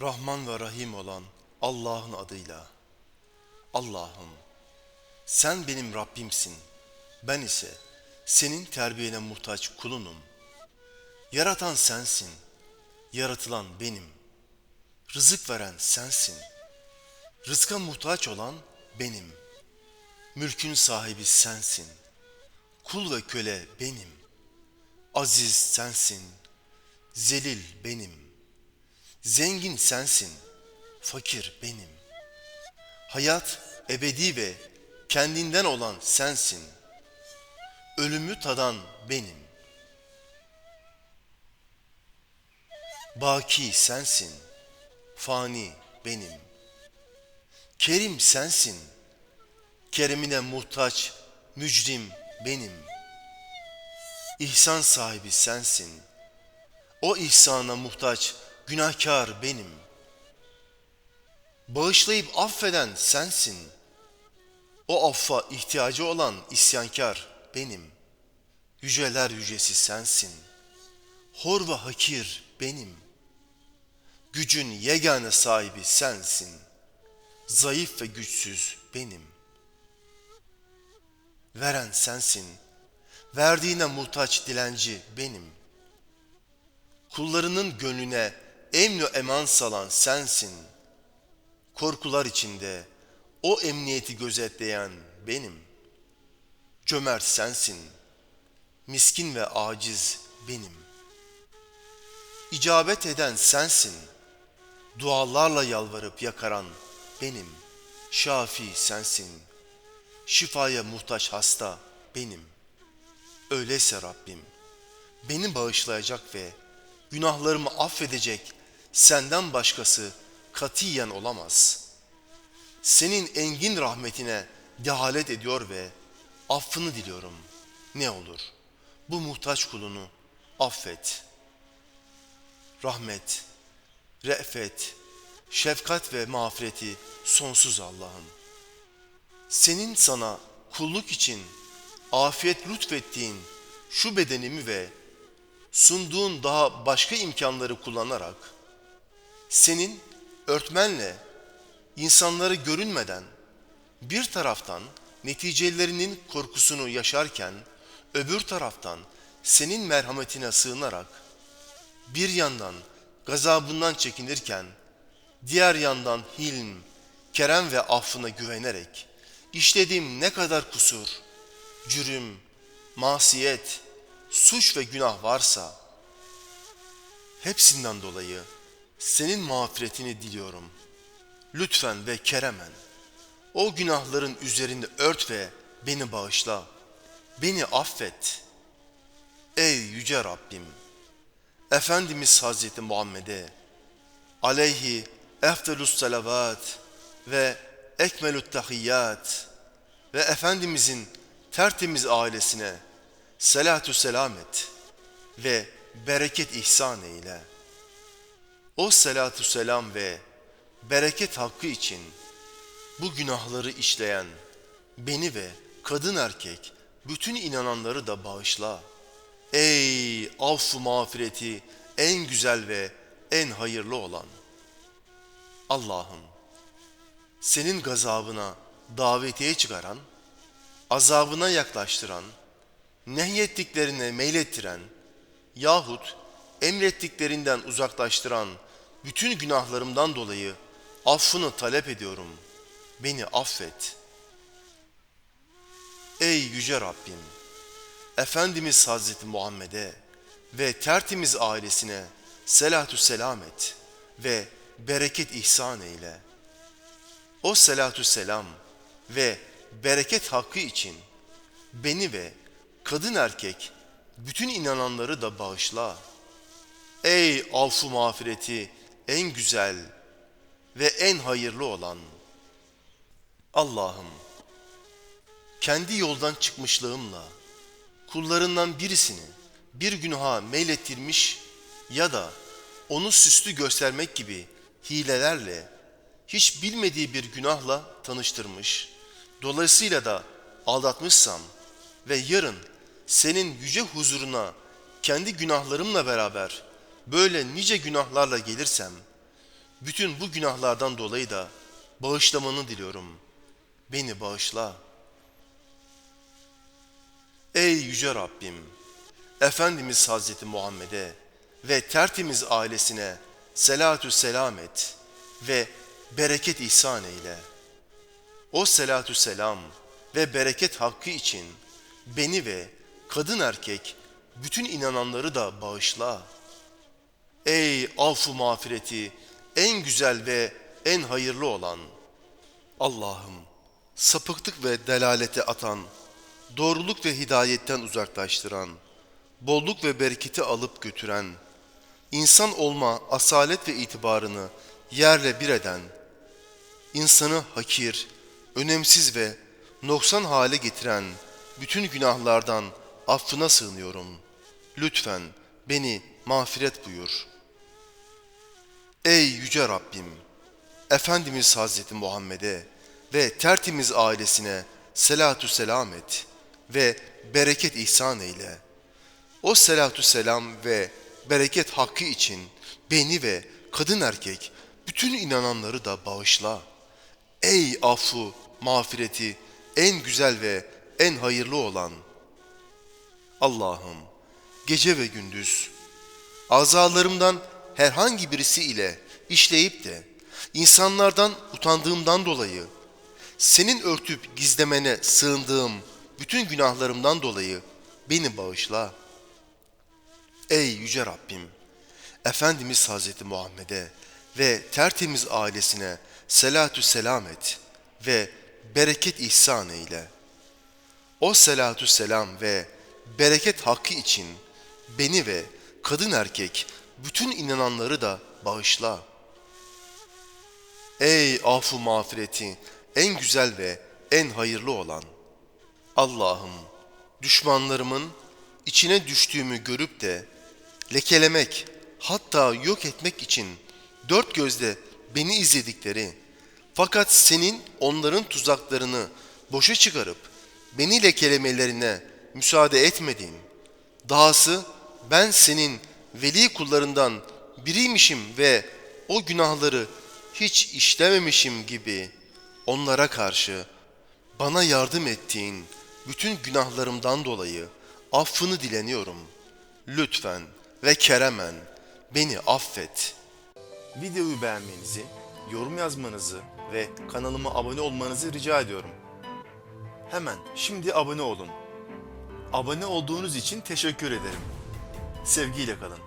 Rahman ve Rahim olan Allah'ın adıyla. Allah'ım sen benim Rabbimsin. Ben ise senin terbiyene muhtaç kulunum. Yaratan sensin. Yaratılan benim. Rızık veren sensin. Rızka muhtaç olan benim. Mülkün sahibi sensin. Kul ve köle benim. Aziz sensin. Zelil benim. Zengin sensin, fakir benim. Hayat ebedi ve kendinden olan sensin. Ölümü tadan benim. Baki sensin, fani benim. Kerim sensin, keremine muhtaç mücrim benim. İhsan sahibi sensin, o ihsana muhtaç günahkar benim. Bağışlayıp affeden sensin. O affa ihtiyacı olan isyankar benim. Yüceler yücesi sensin. Hor ve hakir benim. Gücün yegane sahibi sensin. Zayıf ve güçsüz benim. Veren sensin. Verdiğine muhtaç dilenci benim. Kullarının gönlüne emni eman salan sensin. Korkular içinde o emniyeti gözetleyen benim. Cömert sensin. Miskin ve aciz benim. İcabet eden sensin. Dualarla yalvarıp yakaran benim. Şafi sensin. Şifaya muhtaç hasta benim. Öyleyse Rabbim beni bağışlayacak ve günahlarımı affedecek senden başkası katiyen olamaz. Senin engin rahmetine dehalet ediyor ve affını diliyorum. Ne olur bu muhtaç kulunu affet. Rahmet, re'fet, şefkat ve mağfireti sonsuz Allah'ım. Senin sana kulluk için afiyet lütfettiğin şu bedenimi ve sunduğun daha başka imkanları kullanarak senin örtmenle insanları görünmeden bir taraftan neticelerinin korkusunu yaşarken öbür taraftan senin merhametine sığınarak bir yandan gazabından çekinirken diğer yandan hilm, kerem ve affına güvenerek işlediğim ne kadar kusur, cürüm, masiyet, suç ve günah varsa hepsinden dolayı senin mağfiretini diliyorum. Lütfen ve keremen o günahların üzerinde ört ve beni bağışla. Beni affet. Ey yüce Rabbim! Efendimiz Hazreti Muhammed'e aleyhi eftelus salavat ve ekmelut tahiyyat ve Efendimizin tertemiz ailesine selatü selam et ve bereket ihsan eyle. O selatü selam ve bereket hakkı için bu günahları işleyen beni ve kadın erkek bütün inananları da bağışla. Ey affı mağfireti en güzel ve en hayırlı olan. Allah'ım senin gazabına davetiye çıkaran, azabına yaklaştıran, nehyettiklerine meylettiren yahut emrettiklerinden uzaklaştıran bütün günahlarımdan dolayı affını talep ediyorum. Beni affet. Ey yüce Rabbim! Efendimiz Hazreti Muhammed'e ve tertemiz ailesine selatü selam et ve bereket ihsan eyle. O selatü selam ve bereket hakkı için beni ve kadın erkek bütün inananları da bağışla. Ey affı mağfireti en güzel ve en hayırlı olan Allah'ım kendi yoldan çıkmışlığımla kullarından birisini bir günaha meylettirmiş ya da onu süslü göstermek gibi hilelerle hiç bilmediği bir günahla tanıştırmış, dolayısıyla da aldatmışsam ve yarın senin yüce huzuruna kendi günahlarımla beraber böyle nice günahlarla gelirsem, Bütün bu günahlardan dolayı da bağışlamanı diliyorum. Beni bağışla. Ey yüce Rabbim! Efendimiz Hazreti Muhammed'e ve tertemiz ailesine selatü selam et ve bereket ihsan eyle. O selatü selam ve bereket hakkı için beni ve kadın erkek bütün inananları da bağışla. Ey affu mağfireti en güzel ve en hayırlı olan Allah'ım sapıklık ve delalete atan, doğruluk ve hidayetten uzaklaştıran, bolluk ve bereketi alıp götüren, insan olma asalet ve itibarını yerle bir eden, insanı hakir, önemsiz ve noksan hale getiren bütün günahlardan affına sığınıyorum. Lütfen beni mağfiret buyur. Ey yüce Rabbim! Efendimiz Hazreti Muhammed'e ve tertemiz ailesine selatü selam et ve bereket ihsan eyle. O selatü selam ve bereket hakkı için beni ve kadın erkek bütün inananları da bağışla. Ey affu, mağfireti en güzel ve en hayırlı olan Allah'ım gece ve gündüz azalarımdan herhangi birisi ile işleyip de insanlardan utandığımdan dolayı senin örtüp gizlemene sığındığım bütün günahlarımdan dolayı beni bağışla. Ey yüce Rabbim! Efendimiz Hazreti Muhammed'e ve tertemiz ailesine selatü selam et ve bereket ihsan eyle. O selatü selam ve bereket hakkı için beni ve kadın erkek bütün inananları da bağışla. Ey afu mağfireti en güzel ve en hayırlı olan Allah'ım düşmanlarımın içine düştüğümü görüp de lekelemek hatta yok etmek için dört gözle beni izledikleri fakat senin onların tuzaklarını boşa çıkarıp beni lekelemelerine müsaade etmediğin dahası ben senin veli kullarından biriymişim ve o günahları hiç işlememişim gibi onlara karşı bana yardım ettiğin bütün günahlarımdan dolayı affını dileniyorum. Lütfen ve keremen beni affet. Videoyu beğenmenizi, yorum yazmanızı ve kanalıma abone olmanızı rica ediyorum. Hemen şimdi abone olun. Abone olduğunuz için teşekkür ederim. Sevgiyle kalın.